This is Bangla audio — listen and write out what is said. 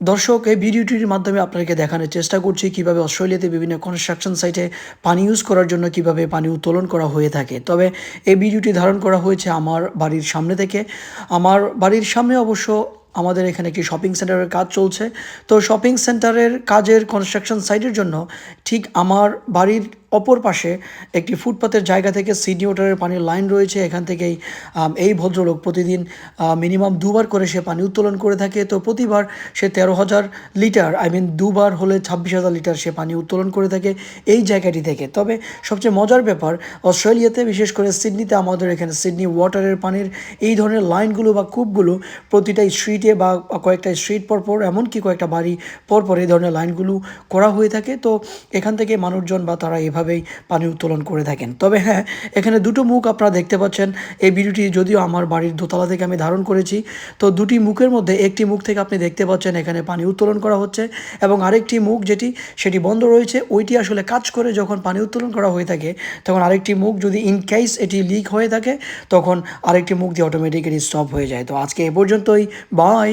দর্শক, এই ভিডিওটির মাধ্যমে আপনাকে দেখানোর চেষ্টা করছি কীভাবে অস্ট্রেলিয়াতে বিভিন্ন কনস্ট্রাকশন সাইটে পানি ইউজ করার জন্য কীভাবে পানি উত্তোলন করা হয়ে থাকে। তবে এই ভিডিওটি ধারণ করা হয়েছে আমার বাড়ির সামনে থেকে। আমার বাড়ির সামনে অবশ্য আমাদের এখানে একটি শপিং সেন্টারের কাজ চলছে। তো শপিং সেন্টারের কাজের কনস্ট্রাকশন সাইটের জন্য ঠিক আমার বাড়ির অপর পাশে একটি ফুটপাতের জায়গা থেকে সিডনি ওয়াটারের পানির লাইন রয়েছে। এখান থেকেই এই ভদ্রলোক প্রতিদিন মিনিমাম দুবার করে সে পানি উত্তোলন করে থাকে। তো প্রতিবার সে তেরো হাজার লিটার, আই মিন দুবার হলে ছাব্বিশ হাজার লিটার সে পানি উত্তোলন করে থাকে এই জায়গাটি থেকে। তবে সবচেয়ে মজার ব্যাপার, অস্ট্রেলিয়াতে, বিশেষ করে সিডনিতে, আমাদের এখানে সিডনি ওয়াটারের পানির এই ধরনের লাইনগুলো বা কূপগুলো প্রতিটা স্ট্রিটে বা কয়েকটা স্ট্রিট পরপর এমনকি কয়েকটা বাড়ি পরপর এই ধরনের লাইনগুলো করা হয়ে থাকে। তো এখান থেকে মানুষজন বা তারা এভাবেই পানি উত্তোলন করে থাকেন। তবে হ্যাঁ এখানে দুটো মুখ আপনারা দেখতে পাচ্ছেন। এই ভিডিওটি যদিও আমার বাড়ির দোতলা থেকে আমি ধারণ করেছি, তো দুটি মুখের মধ্যে একটি মুখ থেকে আপনি দেখতে পাচ্ছেন এখানে পানি উত্তোলন করা হচ্ছে এবং আরেকটি মুখ যেটি, সেটি বন্ধ রয়েছে, ওইটি আসলে কাজ করে যখন পানি উত্তোলন করা হয়ে থাকে, তখন আরেকটি মুখ যদি ইন কেস এটি লিক হয়ে থাকে, তখন আরেকটি মুখ দিয়ে অটোমেটিক্যালি স্টপ হয়ে যায়। তো আজকে এ পর্যন্তই বাই